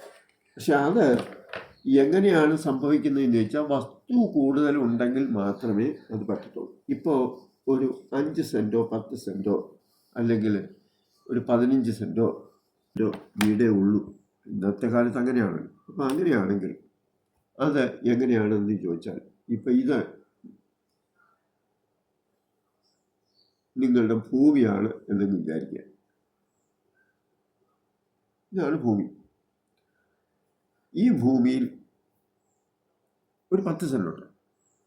S1: പക്ഷെ അത് എങ്ങനെയാണ് സംഭവിക്കുന്നതെന്ന് ചോദിച്ചാൽ വസ്തു കൂടുതൽ ഉണ്ടെങ്കിൽ മാത്രമേ അത് പറ്റത്തുള്ളൂ. ഇപ്പോൾ ഒരു അഞ്ച് സെന്റോ പത്ത് സെന്റോ അല്ലെങ്കിൽ ഒരു പതിനഞ്ച് സെന്റോ വീടേ ഉള്ളൂ. ഇന്നത്തെ കാലത്ത് അങ്ങനെയാണ്. അപ്പം അങ്ങനെയാണെങ്കിൽ അത് എങ്ങനെയാണെന്ന് ചോദിച്ചാൽ ഇപ്പം ഇത് നിങ്ങളുടെ ഭൂമിയാണ് എന്ന് വിചാരിക്കുക. ഇതാണ് ഭൂമി. ഈ ഭൂമിയിൽ ഒരു പത്ത് സെന്റുണ്ട്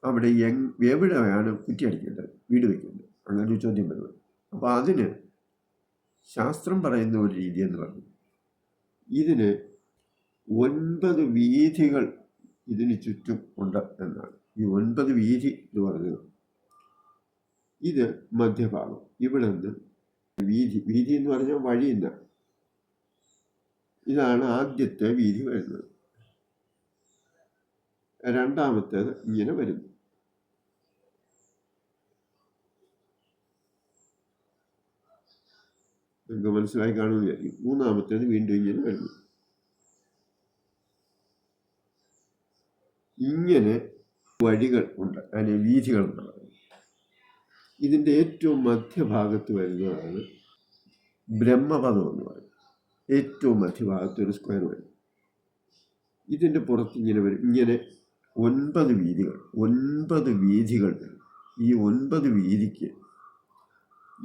S1: അവിടെ എങ് എവിടെയാണ് കുറ്റിയടിക്കേണ്ടത് വീട് വയ്ക്കേണ്ടത് അങ്ങനെ ഒരു ചോദ്യം വരുന്നത്. അപ്പോൾ അതിന് ശാസ്ത്രം പറയുന്ന ഒരു രീതി എന്ന് പറഞ്ഞു ഇതിന് ഒൻപത് വീഥികൾ ഇതിന് ചുറ്റും ഉണ്ട് എന്നാണ്. ഈ ഒൻപത് വീഥി എന്ന് പറഞ്ഞത് ഇത് മധ്യഭാഗം. ഇവിടെ നിന്ന് വീതി വീതി എന്ന് പറഞ്ഞാൽ വഴി എന്ന ഇതാണ് ആദ്യത്തെ വീതി വരുന്നത്. രണ്ടാമത്തേത് ഇങ്ങനെ വരുന്നു. നിങ്ങൾക്ക് മനസ്സിലായി കാണുമെന്ന് വിചാരിക്കും മൂന്നാമത്തേത് വീണ്ടും ഇങ്ങനെ വരുന്നു. ഇങ്ങനെ വഴികൾ ഉണ്ട് അതിന് വീഥികൾ പറയുന്നത് ഇതിന്റെ ഏറ്റവും മധ്യഭാഗത്ത് വരുന്നതാണ് ബ്രഹ്മപദം എന്ന് പറയും ഏറ്റവും മധ്യഭാഗത്ത് ഒരു സ്ക്വയർ വരും. ഇതിന്റെ പുറത്ത് ഇങ്ങനെ വരും. ഇങ്ങനെ ഒൻപത് വീതികൾ ഒൻപത് വീതികൾ ഈ ഒൻപത് വീതിക്ക്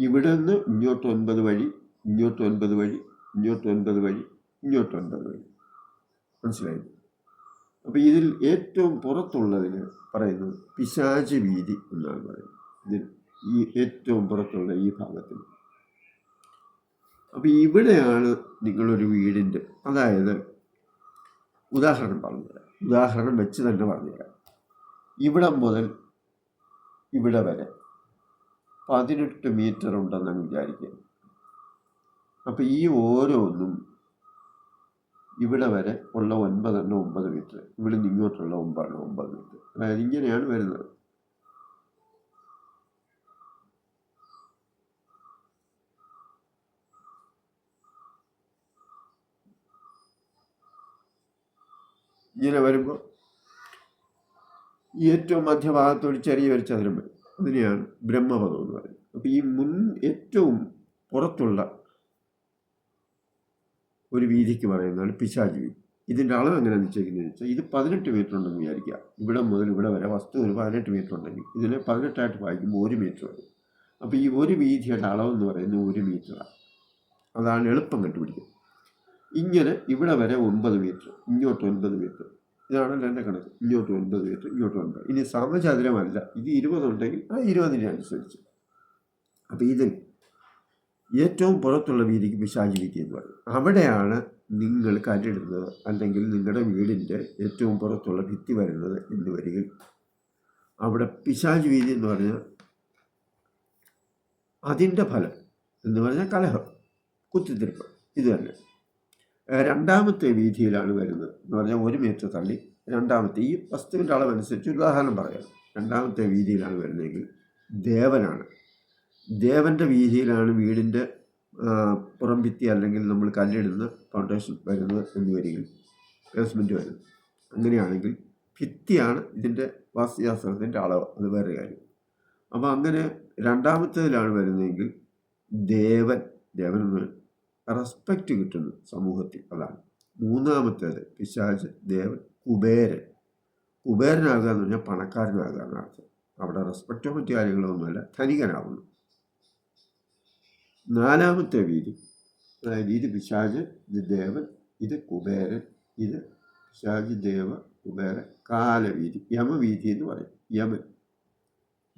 S1: ഇവിടെ നിന്ന് ഇങ്ങോട്ട് ഒൻപത് വഴി ഒൻപത് വഴി ഒൻപത് വഴി ഒൻപത് വഴി. മനസ്സിലായി? അപ്പോൾ ഇതിൽ ഏറ്റവും പുറത്തുള്ളതിന് പറയുന്നത് പിശാച് വീതി എന്നാണ് പറയുന്നത്. ഇതിൽ ഈ ഏറ്റവും പുറത്തുള്ള ഈ ഭാഗത്തിൽ അപ്പോൾ ഇവിടെയാണ് നിങ്ങളൊരു വീടിന്റെ അതായത് ഉദാഹരണം പറഞ്ഞുതരാം. ഉദാഹരണം വെച്ച് തന്നെ പറഞ്ഞുതരാം. ഇവിടെ മുതൽ ഇവിടെ വരെ പതിനെട്ട് മീറ്റർ ഉണ്ടെന്ന് വിചാരിക്കുക അപ്പോൾ ഈ ഓരോന്നും ഇവിടെ വരെ ഉള്ള ഒൻപതെണ്ണം ഒമ്പത് മീറ്റർ ഇവിടെ നിന്ന് ഇങ്ങോട്ടുള്ള ഒമ്പതെണ്ണം ഒമ്പത് മീറ്റർ. അതായത് ഇങ്ങനെയാണ് വരുന്നത്. ഇങ്ങനെ വരുമ്പോൾ ഏറ്റവും മധ്യഭാഗത്തോട് ചെറിയൊരു ചതുരം വരും. അതിനെയാണ് ബ്രഹ്മപദം എന്ന് പറയുന്നത്. അപ്പോൾ ഈ മുൻ ഏറ്റവും പുറത്തുള്ള ഒരു വീതിക്ക് പറയുന്നതാണ് പിശാചി. വീതി ഇതിന്റെ അളവ് എങ്ങനെ നിശ്ചയിക്കുന്നതെന്ന് വെച്ചാൽ ഇത് പതിനെട്ട് മീറ്റർ ഉണ്ടെന്ന് വിചാരിക്കുക. ഇവിടെ മുതൽ ഇവിടെ വരെ വസ്തു ഒരു പതിനെട്ട് മീറ്റർ ഉണ്ടെങ്കിൽ ഇതിനെ പതിനെട്ടായിട്ട് വായിക്കുമ്പോൾ ഒരു മീറ്റർ വരും അപ്പോൾ ഈ ഒരു വീതിയുടെ അളവെന്ന് പറയുന്നത് ഒരു മീറ്ററാണ് അതാണ് എളുപ്പം കണ്ടുപിടിക്കുക. ഇങ്ങനെ ഇവിടെ വരെ ഒൻപത് മീറ്റർ ഇങ്ങോട്ട് ഒൻപത് മീറ്റർ ഇതാണല്ലോ എന്റെ കണക്ക്? ഇങ്ങോട്ട് ഒൻപത് മീറ്റർ ഇങ്ങോട്ട് ഒൻപത്. ഇനി സമചതുരമല്ല. ഇത് ഇരുപതുണ്ടെങ്കിൽ ആ ഇരുപതിനെ അനുസരിച്ച്. അപ്പോൾ ഇതിൽ ഏറ്റവും പുറത്തുള്ള വീതിക്ക് പിശാചി വീതി എന്ന് പറയും അവിടെയാണ് നിങ്ങൾ കല്ലിടുന്നത് അല്ലെങ്കിൽ നിങ്ങളുടെ വീടിന്റെ ഏറ്റവും പുറത്തുള്ള ഭിത്തി വരുന്നത് എന്ന് വരികിൽ അവിടെ പിശാചി വീതി എന്ന് പറഞ്ഞാൽ അതിന്റെ ഫലം എന്ന് പറഞ്ഞാൽ കലഹം കുത്തിത്തിരിപ്പ് ഇത് തന്നെ. രണ്ടാമത്തെ വീതിയിലാണ് വരുന്നത് എന്ന് പറഞ്ഞാൽ ഒരു മീറ്റർ തള്ളി രണ്ടാമത്തെ. ഈ വസ്തുവിന്റെ അളവനുസരിച്ച് ഉദാഹരണം പറയാം. രണ്ടാമത്തെ വീതിയിലാണ് വരുന്നതെങ്കിൽ ദേവനാണ്. ദേവന്റെ വീതിയിലാണ് വീടിന്റെ പുറം ഭിത്തി അല്ലെങ്കിൽ നമ്മൾ കല്ലിടുന്ന ഫൗണ്ടേഷൻ വരുന്നത് എന്ന് വരികയും ബേസ്മെന്റ് വരുന്നത് അങ്ങനെയാണെങ്കിൽ ഭിത്തിയാണ് ഇതിന്റെ വാസ്തുശാസ്ത്രത്തിന്റെ അളവ്. അത് വേറെ കാര്യം. അപ്പോൾ അങ്ങനെ രണ്ടാമത്തേതിലാണ് വരുന്നതെങ്കിൽ ദേവൻ ദേവൻ റെസ്പെക്റ്റ് കിട്ടുന്നു സമൂഹത്തിൽ അതാണ്. മൂന്നാമത്തേത് പിശാജ് ദേവൻ കുബേരൻ. കുബേരനാകുക എന്ന് പറഞ്ഞാൽ പണക്കാരനാകുക എന്നാണ് അർത്ഥം. അവിടെ റെസ്പെക്റ്റോ മറ്റു കാര്യങ്ങളോ ഒന്നുമല്ല ധനികനാവുന്നു നാലാമത്തെ വീതി അതായത് ഇത് പിശാജ് ഇത് ദേവൻ ഇത് കുബേരൻ ഇത് പിശാജ് ദേവ കുബേരൻ കാലവീതി യമവീതി എന്ന് പറയും. യമൻ.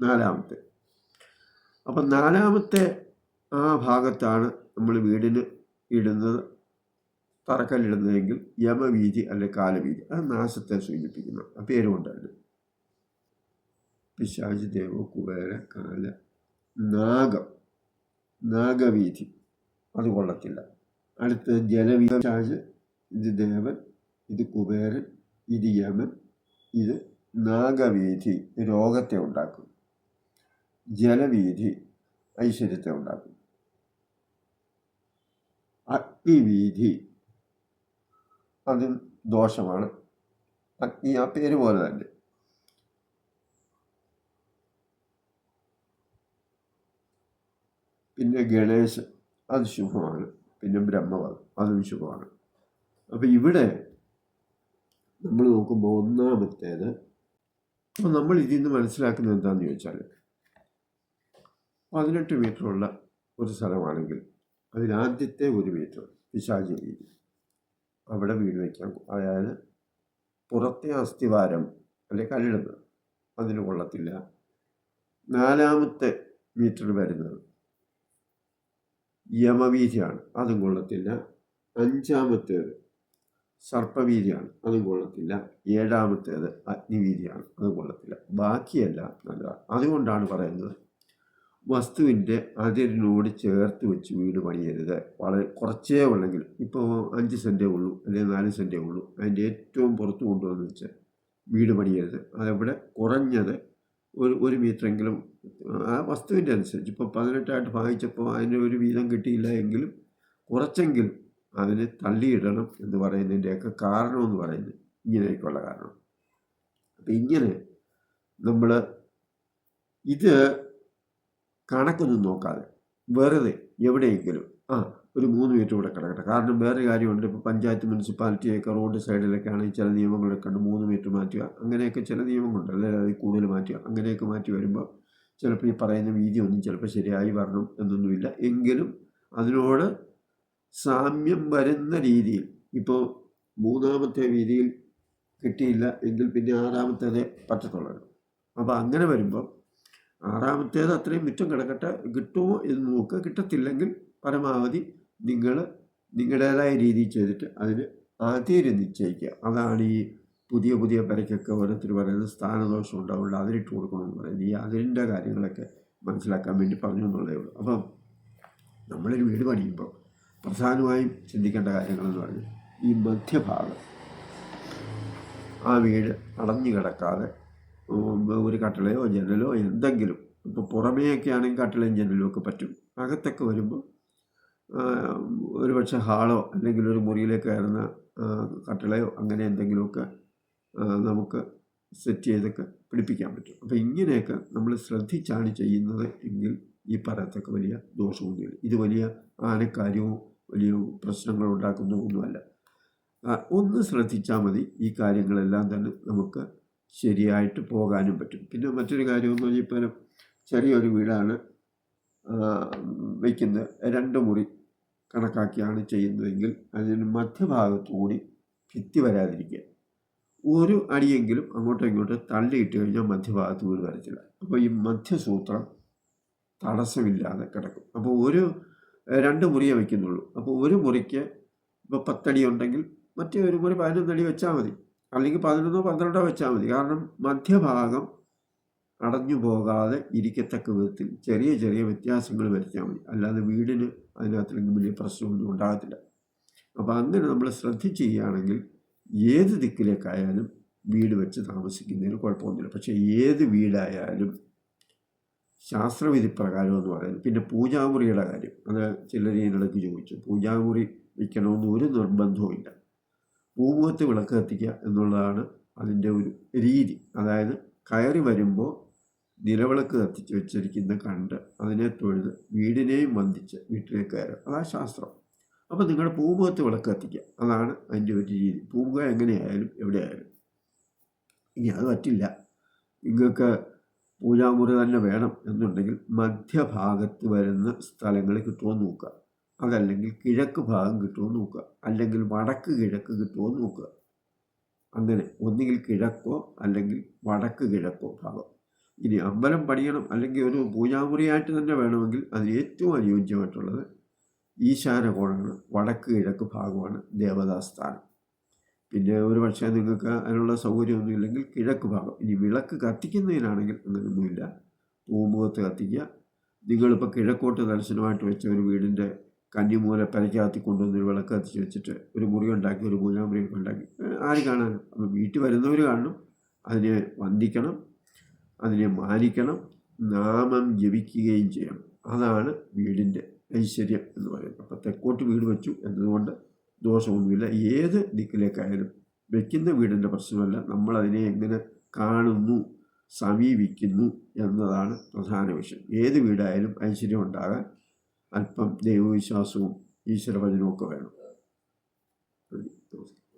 S1: നാലാമത്തെ. അപ്പം നാലാമത്തെ ആ ഭാഗത്താണ് നമ്മൾ വീടിന് ഇടുന്നത് തറക്കല്ലിടുന്നതെങ്കിൽ യമവീതി അല്ലെ കാലവീതി. അത് നാശത്തെ സൂചിപ്പിക്കുന്നു. ആ പേരുകൊണ്ടാണ് പിശാജ് ദേവ കുബേര കാല നാഗം. നാഗവീതി അത് കൊള്ളത്തില്ല. അടുത്ത് ജലവീതി പിശാജ് ഇത് ദേവൻ ഇത് കുബേരൻ ഇത് യമൻ ഇത് നാഗവീതി രോഗത്തെ ഉണ്ടാക്കും. ജലവീതി ഐശ്വര്യത്തെ ഉണ്ടാക്കും. അഗ്നിവീതി അതും ദോഷമാണ്. അഗ്നി ആ പേര് പോലെ തന്നെ. പിന്നെ ഗണേശൻ അത് ശുഭമാണ്. പിന്നെ ബ്രഹ്മവാദം അതും ശുഭമാണ്. അപ്പോൾ ഇവിടെ നമ്മൾ നോക്കുമ്പോൾ ഒന്നാമത്തേത് അപ്പോൾ നമ്മൾ ഇതിൽ നിന്ന് മനസ്സിലാക്കുന്നത് എന്താണെന്ന് ചോദിച്ചാൽ പതിനെട്ട് മീറ്ററുള്ള ഒരു സ്ഥലമാണെങ്കിൽ അതിലാദ്യത്തെ ഒരു മീറ്റർ പിശാചി രീതി അവിടെ വീട് വയ്ക്കാൻ അതായത് പുറത്തെ അസ്ഥിവാരം അല്ലെ കല്ലിടുന്നത് അതിന് കൊള്ളത്തില്ല. നാലാമത്തെ മീറ്റർ വരുന്നത് യമവീതിയാണ് അതും കൊള്ളത്തില്ല. അഞ്ചാമത്തേത് സർപ്പവീതിയാണ് അതും കൊള്ളത്തില്ല. ഏഴാമത്തേത് അഗ്നിവീതിയാണ് അതും കൊള്ളത്തില്ല. ബാക്കിയല്ല നല്ലതാണ്. അതുകൊണ്ടാണ് പറയുന്നത് വസ്തുവിന്റെ അതിരിനോട് ചേർത്ത് വെച്ച് വീട് പണിയരുത്. വളരെ കുറച്ചേ ഉള്ളെങ്കിൽ ഇപ്പോൾ അഞ്ച് സെന്റേ ഉള്ളൂ അല്ലെങ്കിൽ നാല് സെന്റേ ഉള്ളൂ അതിന്റെ ഏറ്റവും പുറത്ത് കൊണ്ടുവന്ന് വെച്ച് വീട് പണിയരുത്. അതവിടെ കുറഞ്ഞത് ഒരു ഒരു മീറ്ററെങ്കിലും ആ വസ്തുവിന്റെ അനുസരിച്ച് ഇപ്പോൾ പതിനെട്ടായിട്ട് ഭാഗിച്ചപ്പോൾ അതിന് ഒരു വീതം കിട്ടിയില്ല എങ്കിലും കുറച്ചെങ്കിലും അതിന് തള്ളിയിടണം എന്ന് പറയുന്നതിന്റെയൊക്കെ കാരണം എന്ന് പറയുന്നത് ഇങ്ങനെയൊക്കെയുള്ള കാരണം അപ്പം ഇങ്ങനെ നമ്മൾ ഇത് കണക്കൊന്നും നോക്കാതെ വെറുതെ എവിടെയെങ്കിലും ആ ഒരു മൂന്ന് മീറ്റർ കൂടെ കിടക്കട്ടെ. കാരണം വേറെ കാര്യമുണ്ട്. ഇപ്പോൾ പഞ്ചായത്ത് മുനിസിപ്പാലിറ്റിയൊക്കെ റോഡ് സൈഡിലൊക്കെ ആണെങ്കിൽ ചില നിയമങ്ങളൊക്കെ ഉണ്ട്. മൂന്ന് മീറ്റർ മാറ്റുക. അങ്ങനെയൊക്കെ ചില നിയമങ്ങളുണ്ട്. അല്ലെങ്കിൽ അതിൽ കൂടുതൽ മാറ്റുക. അങ്ങനെയൊക്കെ മാറ്റി വരുമ്പോൾ ചിലപ്പോൾ ഈ പറയുന്ന വീതി ഒന്നും ചിലപ്പോൾ ശരിയായി വരണം എന്നൊന്നുമില്ല. എങ്കിലും അതിനോട് സാമ്യം വരുന്ന രീതിയിൽ ഇപ്പോൾ മൂന്നാമത്തെ വീതിയിൽ കിട്ടിയില്ല എങ്കിൽ പിന്നെ ആറാമത്തേതേ പറ്റത്തുള്ളൂ. അപ്പോൾ അങ്ങനെ വരുമ്പോൾ ആറാമത്തേത് അത്രയും മുറ്റം കിടക്കട്ടെ കിട്ടുമോ എന്ന് നോക്കുക. കിട്ടത്തില്ലെങ്കിൽ പരമാവധി നിങ്ങൾ നിങ്ങളുടേതായ രീതിയിൽ ചെയ്തിട്ട് അതിന് അതിര് നിശ്ചയിക്കുക. അതാണ് ഈ പുതിയ പുതിയ പെരയ്ക്കൊക്കെ ഓരോരുത്തർ പറയുന്നത് സ്ഥാനദോഷം ഉണ്ടാവുള്ളൂ അതിലിട്ട് കൊടുക്കണമെന്ന് പറയുന്നത്. ഈ അതിന്റെ കാര്യങ്ങളൊക്കെ മനസ്സിലാക്കാൻ വേണ്ടി പറഞ്ഞു എന്നുള്ളതേ ഉള്ളൂ. അപ്പം നമ്മളൊരു വീട് പണിയുമ്പോൾ പ്രധാനമായും ചിന്തിക്കേണ്ട കാര്യങ്ങളെന്ന് പറഞ്ഞാൽ ഈ മധ്യഭാഗം ആ വീട് അടഞ്ഞു കിടക്കാതെ ഒരു കട്ടിളയോ ജനലോ എന്തെങ്കിലും ഇപ്പോൾ പുറമേയൊക്കെ ആണെങ്കിൽ കട്ടിളയും ജനലും ഒക്കെ പറ്റും. അകത്തൊക്കെ വരുമ്പോൾ ഒരു പക്ഷേ ഹാളോ അല്ലെങ്കിൽ ഒരു മുറിയിലേക്ക് കയറുന്ന കട്ടിളയോ അങ്ങനെ എന്തെങ്കിലുമൊക്കെ നമുക്ക് സെറ്റ് ചെയ്തൊക്കെ പിടിപ്പിക്കാൻ പറ്റും. അപ്പോൾ ഇങ്ങനെയൊക്കെ നമ്മൾ ശ്രദ്ധിച്ചാണ് ചെയ്യുന്നത് എങ്കിൽ ഈ പറയത്തൊക്കെ വലിയ ദോഷമൊന്നുമില്ല. ഇത് വലിയ ആനക്കാര്യവും വലിയ പ്രശ്നങ്ങൾ ഉണ്ടാക്കുന്ന ഒന്നുമല്ല. ഒന്ന് ശ്രദ്ധിച്ചാൽ മതി ഈ കാര്യങ്ങളെല്ലാം തന്നെ നമുക്ക് ശരിയായിട്ട് പോകാനും പറ്റും. പിന്നെ മറ്റൊരു കാര്യമെന്ന് പറഞ്ഞാൽ ഇപ്പം ചെറിയൊരു വീടാണ് വയ്ക്കുന്നത് രണ്ട് മുറി കണക്കാക്കിയാണ് ചെയ്യുന്നതെങ്കിൽ അതിന് മധ്യഭാഗത്തു കൂടി ഭിത്തി വരാതിരിക്കുക. ഒരു അടിയെങ്കിലും അങ്ങോട്ടോ ഇങ്ങോട്ടോ തള്ളിയിട്ട് കഴിഞ്ഞാൽ മധ്യഭാഗത്ത് വീട് വരത്തില്ല അപ്പോൾ ഈ മധ്യസൂത്രം തടസ്സമില്ലാതെ കിടക്കും. അപ്പോൾ ഒരു രണ്ട് മുറിയേ വയ്ക്കുന്നുള്ളൂ. അപ്പോൾ ഒരു മുറിക്ക് ഇപ്പോൾ പത്തടി ഉണ്ടെങ്കിൽ മറ്റേ ഒരു മുറി പതിനൊന്നടി വെച്ചാൽ മതി. അല്ലെങ്കിൽ പതിനൊന്നോ പന്ത്രണ്ടോ വെച്ചാൽ മതി. കാരണം മധ്യഭാഗം അടഞ്ഞു പോകാതെ ഇരിക്കത്തക്ക വിധത്തിൽ ചെറിയ ചെറിയ വ്യത്യാസങ്ങൾ വരുത്തിയാൽ മതി. അല്ലാതെ വീടിന് അതിനകത്തെങ്കിലും വലിയ പ്രശ്നമൊന്നും ഉണ്ടാകത്തില്ല. അപ്പോൾ അങ്ങനെ നമ്മൾ ശ്രദ്ധിച്ച് ചെയ്യുകയാണെങ്കിൽ ഏത് ദിക്കിലേക്കായാലും വീട് വെച്ച് താമസിക്കുന്നതിന് കുഴപ്പമൊന്നുമില്ല. പക്ഷേ ഏത് വീടായാലും ശാസ്ത്രവിധി പ്രകാരം എന്ന് പറയുന്നത് പിന്നെ പൂജാമുറിയുടെ കാര്യം. അത് ചിലർ ഇതിനിടയ്ക്ക് ചോദിച്ചു. പൂജാമുറി വയ്ക്കണമെന്ന് ഒരു നിർബന്ധവും ഇല്ല. പൂമുഖത്ത് വിളക്ക് കത്തിക്കുക എന്നുള്ളതാണ് അതിന്റെ ഒരു രീതി. അതായത് കയറി വരുമ്പോൾ നിലവിളക്ക് കത്തിച്ച് വെച്ചിരിക്കുന്ന കണ്ട് അതിനെ തൊഴുത് വീടിനെയും വന്ദിച്ച് വീട്ടിലേക്ക് കയറുക. അതാ ശാസ്ത്രം. അപ്പോൾ നിങ്ങളുടെ പൂമുഖത്ത് വിളക്ക് കത്തിക്കുക. അതാണ് അതിന്റെ ഒരു രീതി. പൂമുഖം എങ്ങനെയായാലും എവിടെയായാലും. ഇനി അത് പറ്റില്ല. നിങ്ങൾക്ക് പൂജാമുറി തന്നെ വേണം എന്നുണ്ടെങ്കിൽ മധ്യഭാഗത്ത് വരുന്ന സ്ഥലങ്ങൾ കിട്ടുമോ നോക്കുക. അതല്ലെങ്കിൽ കിഴക്ക് ഭാഗം കിട്ടുമോ നോക്കുക. അല്ലെങ്കിൽ വടക്ക് കിഴക്ക് കിട്ടുമോ നോക്കുക. അങ്ങനെ ഒന്നുകിൽ കിഴക്കോ അല്ലെങ്കിൽ വടക്ക് കിഴക്കോ ഭാഗം. ഇനി അമ്പലം പണിയണം അല്ലെങ്കിൽ ഒരു പൂജാമുറിയായിട്ട് തന്നെ വേണമെങ്കിൽ അതിന് ഏറ്റവും അനുയോജ്യമായിട്ടുള്ളത് ഈശാന കോണാണ് വടക്ക് കിഴക്ക് ഭാഗമാണ് ദേവതാസ്ഥാനം. പിന്നെ ഒരു പക്ഷേ നിങ്ങൾക്ക് അതിനുള്ള സൗകര്യമൊന്നും ഇല്ലെങ്കിൽ കിഴക്ക് ഭാഗം. ഇനി വിളക്ക് കത്തിക്കുന്നതിനാണെങ്കിൽ അങ്ങനെയൊന്നുമില്ല പൂമുഖത്ത് കത്തിക്കുക. നിങ്ങളിപ്പോൾ കിഴക്കോട്ട് ദർശനമായിട്ട് വെച്ച ഒരു വീടിന്റെ കന്നിമൂല പരക്കാത്തി കൊണ്ടുവന്നൊരു വിളക്ക് കത്തിച്ച് വെച്ചിട്ട് ഒരു മുറി ഉണ്ടാക്കി ഒരു പൂജാമുറിയൊക്കെ ഉണ്ടാക്കി. ആര് കാണാനും? അപ്പോൾ വീട്ടിൽ വരുന്നവർ കാണണം. അതിനെ വന്ദിക്കണം. അതിനെ മാനിക്കണം. നാമം ജപിക്കുകയും ചെയ്യണം. അതാണ് വീടിന്റെ ഐശ്വര്യം എന്ന് പറയുന്നത് അപ്പോൾ തെക്കോട്ട് വീട് വെച്ചു എന്നതുകൊണ്ട് ദോഷമൊന്നുമില്ല. ഏത് ദിക്കിലേക്കായാലും വെക്കുന്ന വീടിന്റെ പ്രശ്നമല്ല. നമ്മളതിനെ എങ്ങനെ കാണുന്നു സമീപിക്കുന്നു എന്നതാണ് പ്രധാന വിഷയം. ഏത് വീടായാലും ഐശ്വര്യം ഉണ്ടാകാൻ അല്പം ദൈവവിശ്വാസവും ഈശ്വരഭജനവും ഒക്കെ വേണം. നമസ്കാരം.